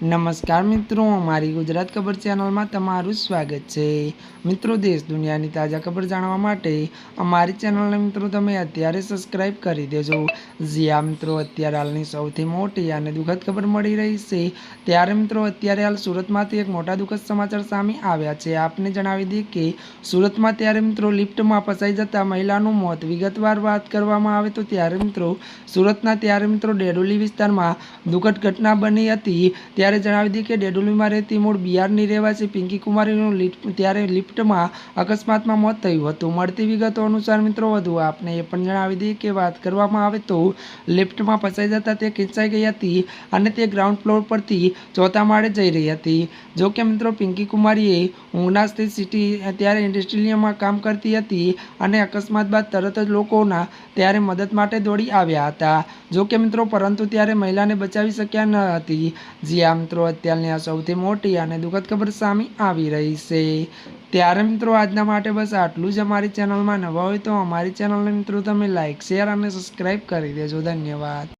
નમસ્કાર મિત્રો, અમારી ગુજરાત ખબર ચેનલમાં તમારું સ્વાગત છે. મિત્રો, દેશ દુનિયાની તાજા ખબર જાણવા માટે અમારી ચેનલને મિત્રો તમે અત્યારે સબસ્ક્રાઇબ કરી દેજો. જ્યાં મિત્રો, અત્યારે હાલની સૌથી મોટી અને દુઃખદ ખબર મળી રહી છે. ત્યારે મિત્રો, અત્યારે હાલ સુરતમાંથી એક મોટા દુઃખદ સમાચાર સામે આવ્યા છે. આપને જણાવી દઈએ કે સુરતમાં ત્યારે મિત્રો લિફ્ટમાં ફસાઈ જતા મહિલાનું મોત વિગતવાર વાત કરવામાં આવે તો ત્યારે મિત્રો સુરતના ત્યારે મિત્રો ડેડોલી વિસ્તારમાં દુઃખદ ઘટના બની હતી. ત્યારે જણાવી દઈએ કે ડેડોલીમાં રહેતી મૂળ બિહારની રહેવાસી પિંકી કુમારીનું ત્યારે લિફ્ટમાં અકસ્માતમાં મોત થયું હતું. મળતી વિગતો અનુસાર મિત્રો, વધુ આપને એ પણ જણાવી દીધી કે વાત કરવામાં આવે તો લિફ્ટમાં ફસાઈ જતા તે ખેંચાઈ ગઈ હતી અને તે ગ્રાઉન્ડ ફ્લોર પરથી ચોથા માળે જઈ રહી હતી. જો કે મિત્રો, પિંકી કુમારીએ ઊંઘના સ્થિત સિટી ત્યારે ઇન્ડસ્ટ્રીયલમાં કામ કરતી હતી અને અકસ્માત બાદ તરત જ લોકોના ત્યારે મદદ માટે દોડી આવ્યા હતા. જો કે મિત્રો, પરંતુ ત્યારે મહિલાને બચાવી શક્યા ન હતી. જ્યાં મિત્રો, અત્યારની આ સૌથી મોટી અને દુઃખદ ખબર સામે આવી રહી છે. ત્યારે મિત્રો, આજના માટે બસ આટલું જ અમારી ચેનલમાં નવા હોય તો અમારી ચેનલને મિત્રો, તમે લાઇક શેર અને સબસ્ક્રાઈબ કરી દેજો. ધન્યવાદ.